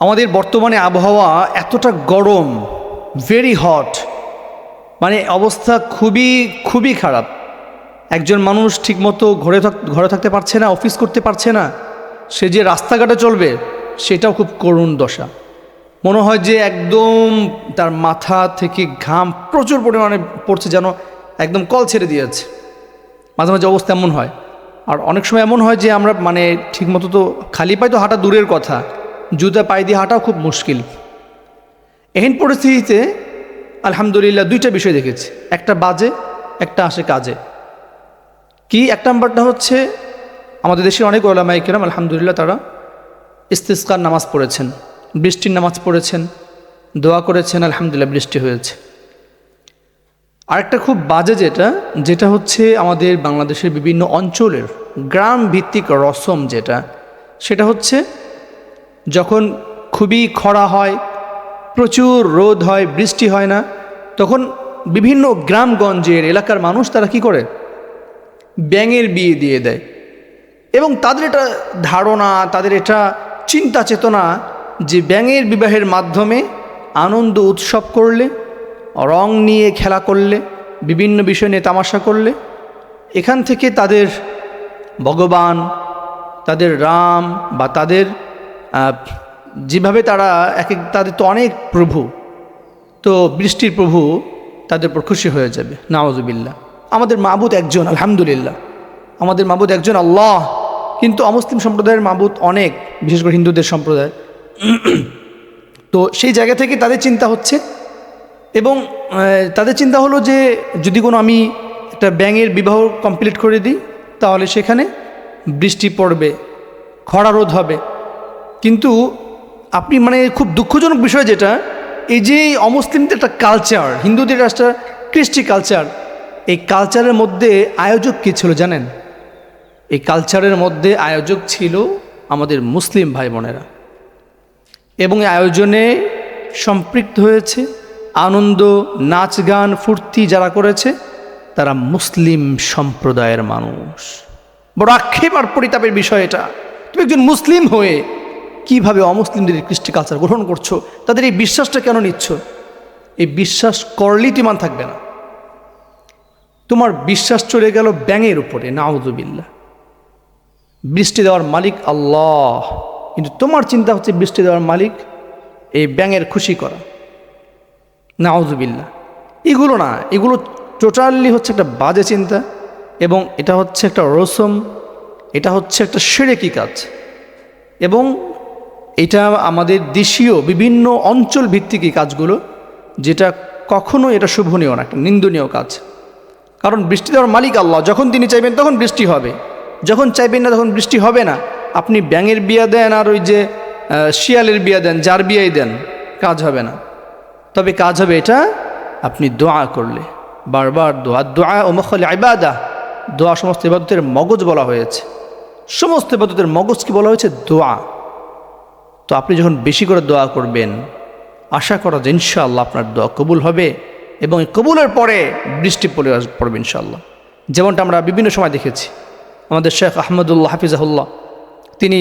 আমাদের বর্তমানে আবহাওয়া এতটা গরম ভেরি হট মানে অবস্থা খুবই খুবই খারাপ। একজন মানুষ ঠিকমতো ঘরে ঘরে থাকতে পারছে না অফিস করতে পারছে না, সে যে রাস্তাঘাটে চলবে, সেটাও খুব করুণ দশা। মনে হয় যে একদম তার মাথা থেকে ঘাম প্রচুর পরিমাণে পড়ছে যেন একদম কল ছেড়ে দিয়েছে মাঝে মাঝে অবস্থা এমন হয়। আর অনেক সময় এমন হয় যে আমরা মানে ঠিকমতো তো খালি পায়ে তো হাঁটা দূরের কথা। জুতা পায়ে দিয়ে হাঁটাও খুব মুশকিল। এহেন পরিস্থিতিতে আলহামদুলিল্লাহ দুইটা বিষয় দেখেছি। একটা বাজে, একটা আসে কাজে। কি? এক নাম্বারটা হচ্ছে আমাদের দেশের অনেক ওলামাই কেরাম আলহামদুলিল্লাহ তারা ইস্তিস্কার নামাজ পড়েছেন, বৃষ্টির নামাজ পড়েছেন, দোয়া করেছেন, আলহামদুলিল্লাহ বৃষ্টি হয়েছে। আরেকটা খুব বাজে যেটা যেটা হচ্ছে আমাদের বাংলাদেশের বিভিন্ন অঞ্চলের গ্রাম ভিত্তিক রসম যেটা, সেটা হচ্ছে যখন খুবই খরা হয়, প্রচুর রোদ হয়, বৃষ্টি হয় না, তখন বিভিন্ন গ্রামগঞ্জের এলাকার মানুষ তারা কি করে? ব্যাঙের বিয়ে দিয়ে দেয়। এবং তাদের এটা ধারণা, তাদের এটা চিন্তা চেতনা যে ব্যাঙের বিবাহের মাধ্যমে আনন্দ উৎসব করলে, রং নিয়ে খেলা করলে, বিভিন্ন বিষয় নিয়ে তামাশা করলে, এখান থেকে তাদের ভগবান, তাদের রাম বা তাদের যেভাবে তারা এক এক তাদের তো অনেক প্রভু, তো বৃষ্টির প্রভু তাদের উপর খুশি হয়ে যাবে নাওয়াজুবিল্লাহ আমাদের মাবুদ একজন, আলহামদুলিল্লাহ। আমাদের মাবুদ একজন আল্লাহ, কিন্তু অমুসলিম সম্প্রদায়ের মাবুদ অনেক, বিশেষ করে হিন্দুদের সম্প্রদায়। তো সেই জায়গা থেকে তাদের চিন্তা হচ্ছে, এবং তাদের চিন্তা হলো যে যদি কোনো আমি একটা ব্যাঙের বিবাহ কমপ্লিট করে দিই, তাহলে সেখানে বৃষ্টি পড়বে, খরা রোধ হবে। কিন্তু আপনি মানে খুব দুঃখজনক বিষয় যেটা, এই যে অমুসলিমদের একটা কালচার হিন্দুদের একটা কৃষ্টি কালচার এই কালচারের মধ্যে আয়োজক কী ছিল জানেন? এই কালচারের মধ্যে আয়োজক ছিল আমাদের মুসলিম ভাই বোনেরা এবং আয়োজনে সম্পৃক্ত হয়েছে, আনন্দ, নাচ গান, ফুর্তি যারা করেছে, তারা মুসলিম সম্প্রদায়ের মানুষ। বড় আক্ষেপ আর পরিতাপের বিষয় এটা। তুমি একজন মুসলিম হয়ে কীভাবে অমুসলিমদের কৃষ্টি কালচার গ্রহণ করছ? তাদের এই বিশ্বাসটা কেন নিচ্ছ? এই বিশ্বাস করলেই তিমান থাকবে না। তোমার বিশ্বাস চলে গেল ব্যাঙের উপরে নাউজুবিল্লা বৃষ্টি দেওয়ার মালিক আল্লাহ। কিন্তু তোমার চিন্তা হচ্ছে বৃষ্টি দেওয়ার মালিক এই ব্যাঙের খুশি করা। নাউজুবিল্লা এগুলো না, এগুলো টোটালি হচ্ছে একটা বাজে চিন্তা এবং এটা হচ্ছে একটা রসম, এটা হচ্ছে একটা সেরেকি কাজ। এবং এটা আমাদের দেশীয় বিভিন্ন অঞ্চল ভিত্তিক এই কাজগুলো, যেটা কখনো এটা শুভনীয় না, একটা নিন্দনীয় কাজ। কারণ বৃষ্টি দেওয়ার মালিক আল্লাহ, যখন তিনি চাইবেন তখন বৃষ্টি হবে। যখন চাইবেন না তখন বৃষ্টি হবে না। আপনি ব্যাঙের বিয়া দেন আর ওই যে শিয়ালের বিয়া দেন, যার বিয়াই দেন, কাজ হবে না। তবে কাজ হবে এটা, আপনি দোয়া করলে। বারবার দোয়া দোয়া ও মখল আইবাদা দোয়া সমস্ত ইবাদতের মগজ বলা হয়েছে। সমস্ত ইবাদতের মগজ কি বলা হয়েছে? দোয়া। তো আপনি যখন বেশি করে দোয়া করবেন, আশা করা যে ইনশাআল্লাহ আপনার দোয়া কবুল হবে এবং কবুলের পরে বৃষ্টি পড়ে পড়বে ইনশাআল্লাহ। যেমনটা আমরা বিভিন্ন সময় দেখেছি। আমাদের শেখ আহমদুল্লাহ হাফিজাহুল্লাহ, তিনি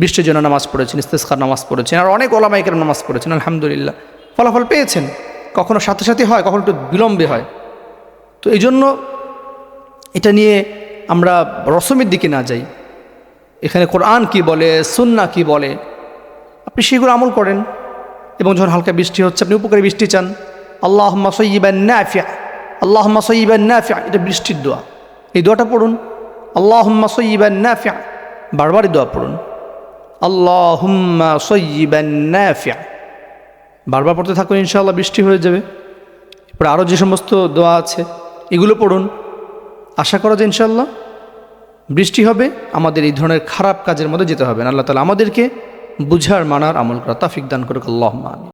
বৃষ্টির জন্য নামাজ পড়েছেন ইস্তেস্কার নামাজ পড়েছেন, আর অনেক ওলামাইকের নামাজ পড়েছেন, আলহামদুলিল্লাহ। ফলাফল পেয়েছেন। কখনো সাথে সাথে হয়, কখনো একটু বিলম্বে হয়। তো এই জন্য এটা নিয়ে আমরা রসমের দিকে না যাই। এখানে কোরআন কি বলে সুন্না কি বলে আপনি সেগুলো আমল করেন এবং যখন হালকা বৃষ্টি হচ্ছে, আপনি উপকারী বৃষ্টি চান। আল্লাহ সঈবান নাফিয়া আল্লাহ সঈবান নাফিয়া এটা বৃষ্টির দোয়া। এই দোয়াটা পড়ুন। আল্লাহ সঈবান নাফিয়া বারবারই দোয়া পড়ুন। আল্লাহ সঈবান নাফিয়া বারবার পড়তে থাকুন, ইনশাআল্লাহ বৃষ্টি হয়ে যাবে। এরপরে আরও যে সমস্ত দোয়া আছে, এগুলো পড়ুন। আশা করা যায় ইনশাল্লাহ বৃষ্টি হবে, আমাদের এই ধরনের খারাপ কাজের মধ্যে যেতে হবে না। আল্লাহ তালা আমাদেরকে বুঝার মানার আমল করা তাফিক দান করুক। আল্লাহ মান